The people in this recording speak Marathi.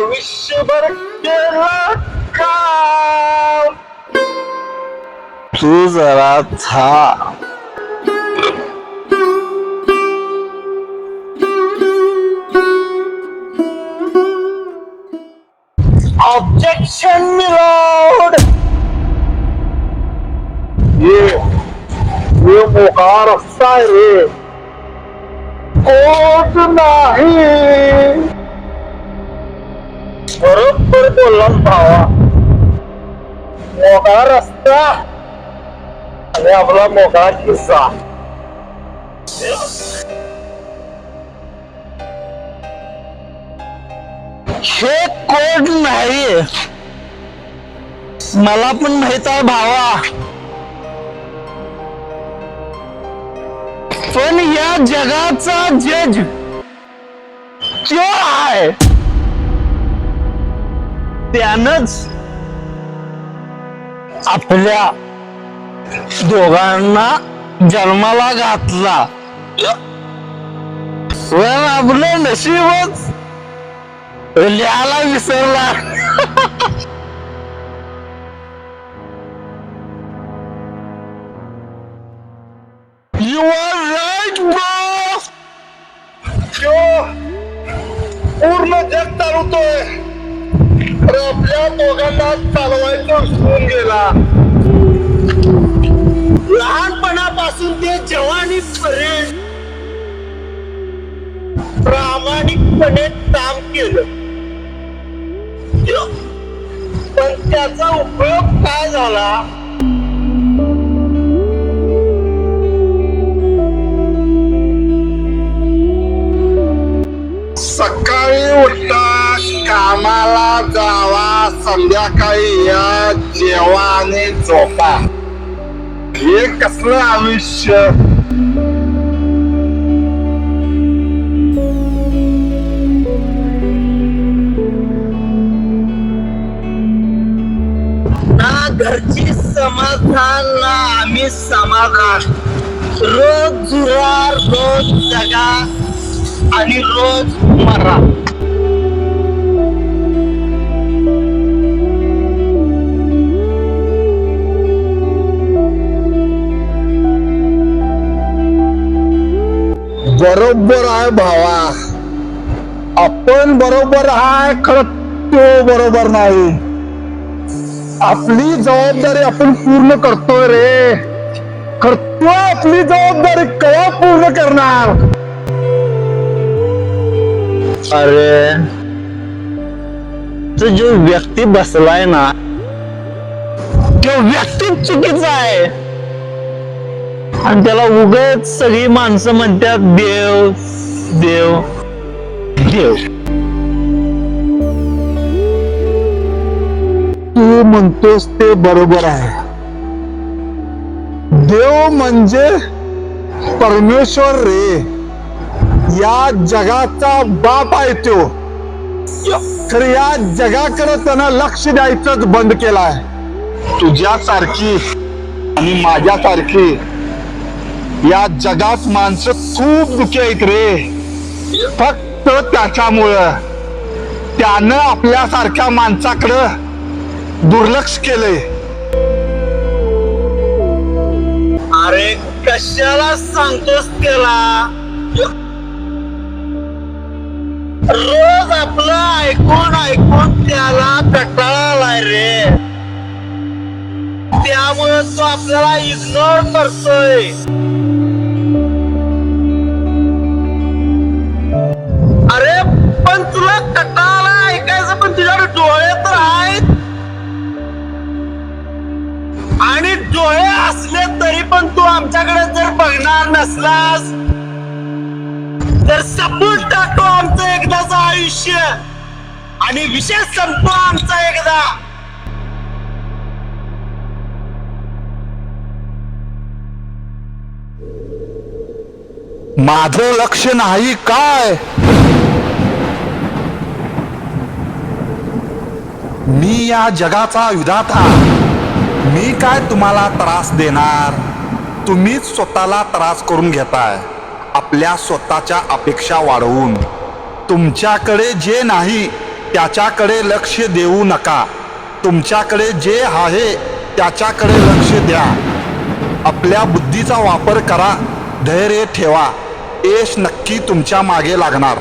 काम आयुष्यभर केलं काम तू जरा था ऑब्जेक्शन मिलोड ये ये मोका रस्ता आहे रे कोट नाही बरोबर बोललास भावा. मोकळा रस्ता. आणि आपला मोकळा किस्सा. हे कोड नाही? मला पण माहीत आहे भावा. पण या जगाचा जज क्यों आहे? त्यानंच आपल्या दोघांना जन्माला घातला. आपलं नशीबच. लिहायला विसरला. यू आर राईट बॉस पूर्ण जग चालवतोय. आपल्या दोघांना चालवायचं विसरून गेला. लहानपणापासून ते जवानी पर्यंत प्रामाणिकपणे काम केलं. पण त्याचा उपयोग काय झाला? सकाळी उठा कामाला जावा संध्याकाळी या जेवाने झोपा. हे कसलं आयुष्य? ना घरची समाधान ना आम्ही समाधान. रोज जुरा रोज जगा आणि रोज मरा. बरोबर आहे भावा. आपण बरोबर आहे, खरं तो बरोबर नाही. आपली जबाबदारी आपण पूर्ण करतोय रे. करतोय आपली जबाबदारी कवा पूर्ण करणार? अरे तो जो व्यक्ती बसलाय ना तो व्यक्ती चुकीचा आहे. आणि त्याला उगच सगळी माणसं म्हणतात देव देव देव. तू म्हणतोस ते बरोबर आहे. देव म्हणजे परमेश्वर रे. या जगाचा बाप आहे तो. तर या जगाकडे त्यानं लक्ष द्यायचंच बंद केलाय. तुझ्यासारखी आणि माझ्यासारखी या जगात माणसं खूप दुखी आहेत रे. फक्त त्याच्यामुळं. त्यानं आपल्यासारख्या माणसाकडं दुर्लक्ष केलंय. अरे कशाला सांगतोस त्याला? रोज आपलं ऐकून ऐकून त्याला कटाळालाय रे. त्यामुळे तो आपल्याला इग्नोर करतोय. तुला कटाला ऐकायचं पण तुझ्या डोळे तर आहेत. आणि डोळे असले तरी पण तू आमच्याकडे जर बघणार नसलास तर संपून टाकतो आमचं एकदाच आयुष्य. आणि विषय संपतो आमचा एकदा. माझं लक्ष नाही काय? मी या जगाचा विधाता मी काय तुम्हाला त्रास देणार? तुम्हीच स्वतःला त्रास करून घेताय. आपल्या स्वतःच्या अपेक्षा वाढवून. तुमच्याकडे जे नाही त्याच्याकडे लक्ष देऊ नका. तुमच्याकडे जे आहे त्याच्याकडे लक्ष द्या. आपल्या बुद्धीचा वापर करा धैर्य ठेवा. यश नक्की तुमच्या मागे लागणार.